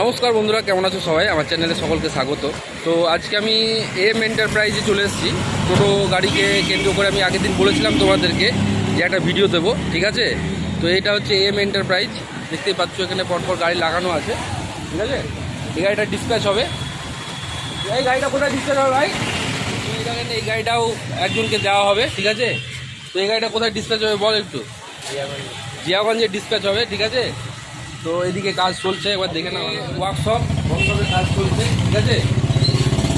নমস্কার বন্ধুরা, কেমন আছো সবাই? আমার চ্যানেলে সকলকে স্বাগত। তো আজকে আমি এম এন্টারপ্রাইজে চলে এসেছি। টোটো গাড়িকে কেন্দ্র করে আমি আগের দিন বলেছিলাম তোমাদেরকে যে একটা ভিডিও দেবো, ঠিক আছে? তো এটা হচ্ছে এম এন্টারপ্রাইজ। দেখতেই পাচ্ছ, এখানে পরপর গাড়ি লাগানো আছে, ঠিক আছে? এই গাড়িটা ডিসপ্যাচ হবে। এই গাড়িটা কোথায় ডিসপ্যাচ হবে ভাই? এই গাড়িটাও একজনকে দেওয়া হবে, ঠিক আছে? তো এই গাড়িটা কোথায় ডিসপ্যাচ হবে বল একটু? জিয়াগঞ্জে। ডিসপ্যাচ হবে, ঠিক আছে? তো এদিকে কাজ চলছে এবার দেখে না ওয়ার্কশপ ওয়ার্কশপে কাজ চলছে, ঠিক আছে?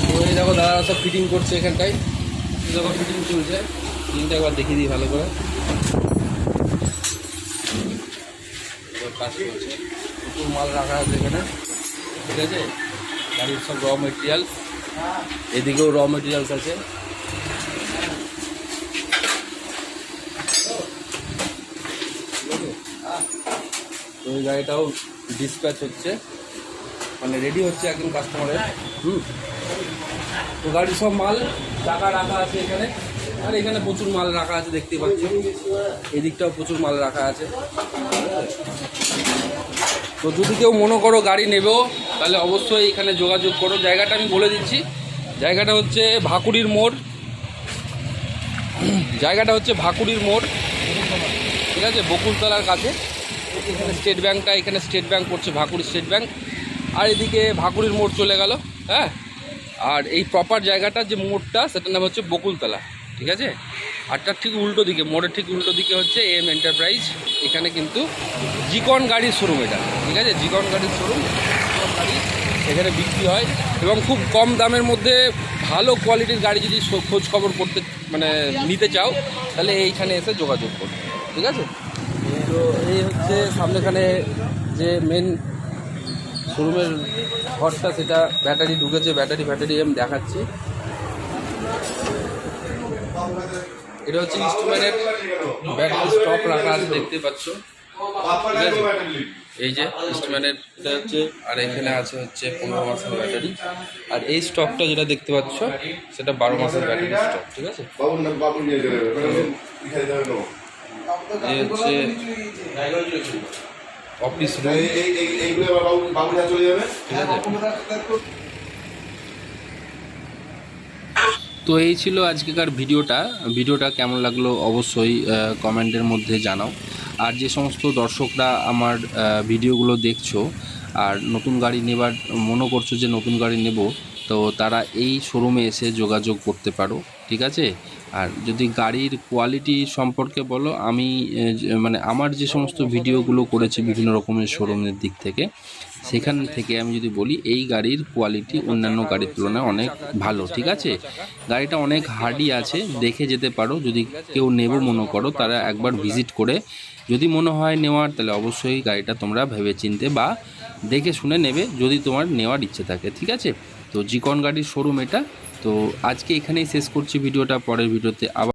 তো এই দেখো দাদা সব ফিটিং করছে এখানটায়। দেখো ফিটিং চলছে। ফিটিংটা একবার দেখিয়ে দিই ভালো করে। কাজ চলছে। প্রচুর মাল রাখা আছে এখানে, ঠিক আছে? গাড়ির সব র মেটেরিয়াল এদিকেও র মেটেরিয়ালস আছে। তো ওই গাড়িটাও ডিসপ্যাচ হচ্ছে। মানে রেডি হচ্ছে একদম কাস্টমারের হুম। তো গাড়ির সব মাল টাকা রাখা আছে এখানে। আর এখানে প্রচুর মাল রাখা আছে দেখতে পাচ্ছি। এদিকটাও প্রচুর মাল রাখা আছে। তো যদি কেউ মনে করো গাড়ি নেবেও তাহলে অবশ্যই এখানে যোগাযোগ করো। জায়গাটা আমি বলে দিচ্ছি। জায়গাটা হচ্ছে ভাকুড়ির মোড়। জায়গাটা হচ্ছে ভাকুড়ির মোড়। ঠিক আছে? বকুলতলার কাছে। এখানে স্টেট ব্যাংকটা, এখানে স্টেট ব্যাংক পড়ছে, ভাকুড়ি স্টেট ব্যাংক। আর এদিকে ভাকুড়ির মোড় চলে গেল হ্যাঁ? আর এই প্রপার জায়গাটা যে মোড়টা, সেটার নাম হচ্ছে বকুলতলা, ঠিক আছে? আর তার ঠিক উল্টো দিকে, মোড়ের ঠিক উল্টো দিকে হচ্ছে এম এন্টারপ্রাইজ এখানে কিন্তু জিকন গাড়ির শোরুম এটা, ঠিক আছে? জিকন গাড়ির শোরুম গাড়ি এখানে বিক্রি হয় এবং খুব কম দামের মধ্যে ভালো কোয়ালিটির গাড়ি যদি খোঁজ খবর করতে মানে নিতে চাও, তাহলে এইখানে এসে যোগাযোগ করবে, ঠিক আছে? তো এই হচ্ছে সামনেখানে যে মেন শোরুমের ঘরটা, সেটা ব্যাটারি ঢুকেছে ব্যাটারি ব্যাটারি আমি দেখাচ্ছি। এটা হচ্ছে ইনস্ট্রুমেন্টের ব্যাটারি স্টক রাখা আছে, দেখতে পাচ্ছ। এই যে ইনস্ট্রুমেন্টের এটা হচ্ছে, আর এখানে আছে হচ্ছে পনেরো মাসের ব্যাটারি আর এই স্টকটা যেটা দেখতে পাচ্ছ, সেটা বারো মাসের ব্যাটারি স্টক ঠিক আছে? এই হচ্ছে অফিস রুম এইগুলো বাবু বাবুর চলে যাবে। ঠিক আছে। তো এই ছিল আজকেকার ভিডিওটা। ভিডিওটা কেমন লাগল অবশ্যই কমেন্টের মধ্যে জানাও। আর যে সমস্ত দর্শকরা আমার ভিডিওগুলো দেখছ আর নতুন গাড়ি নেবার মনে করছ যে নতুন গাড়ি নেব তো তারা এই শোরুমে এসে যোগাযোগ করতে পারো। ঠিক আছে? আর যদি গাড়ির কোয়ালিটি সম্পর্কে বলো, আমি মানে আমার যে সমস্ত ভিডিওগুলো করেছি বিভিন্ন রকমের শোরুমের দিক থেকে, সেখান থেকে আমি যদি বলি, এই গাড়ির কোয়ালিটি অন্যান্য গাড়ির তুলনায় অনেক ভালো, ঠিক আছে? গাড়িটা অনেক হার্ডি আছে, দেখে যেতে পারো, যদি কেউ নেব মনে করো, তারা একবার ভিজিট করে, যদি মনে হয় নেওয়ার, তাহলে অবশ্যই গাড়িটা তোমরা ভেবে চিনতে বা দেখে শুনে নেবে যদি তোমার নেওয়ার ইচ্ছে থাকে, ঠিক আছে? তো জিকন গাড়ির শোরুম এটা। তো আজকে এখানেই শেষ করছি ভিডিওটা, পরের ভিডিওতে আবার